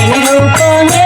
এই রূপ